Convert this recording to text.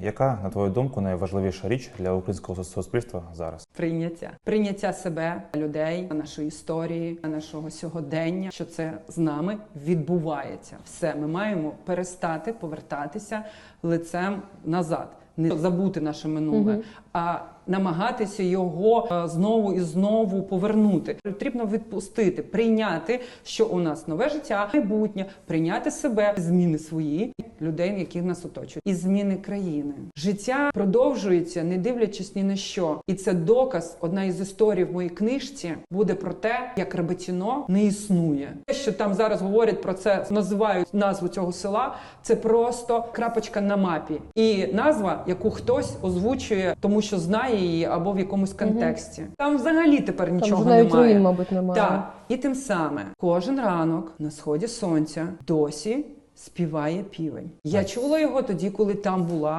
Яка, на твою думку, найважливіша річ для українського суспільства зараз? Прийняття прийняття себе, людей, нашої історії, нашого сьогодення, що це з нами відбувається. Все, ми маємо перестати повертатися лицем назад, не забути наше минуле, а намагатися його е, знову і знову повернути. Потрібно відпустити, прийняти, що у нас нове життя, майбутнє, прийняти себе, зміни свої людей, які нас оточують, і зміни країни. Життя продовжується, не дивлячись ні на що. І це доказ. Одна із історій в моїй книжці буде про те, як Ребетіно не існує. Те, що там зараз говорять про це, називають назву цього села. Це просто крапочка на мапі, і назва, яку хтось озвучує, тому що знає її або в якомусь контексті. Там взагалі тепер нічого Там навіть немає. руїн, мабуть, немає. Так, і тим саме кожен ранок на сході сонця досі співає півень. Я чула його тоді, коли там була.